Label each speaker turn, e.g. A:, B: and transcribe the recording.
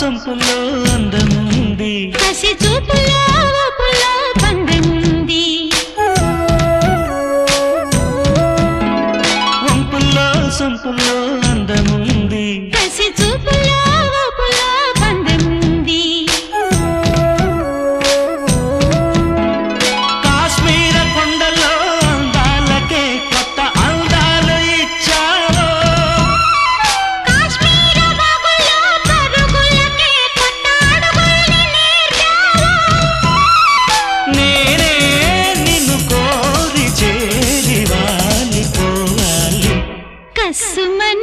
A: సొంపులో అందముంది.
B: కసి చూపులో
A: సొంపులో అందము
B: असमन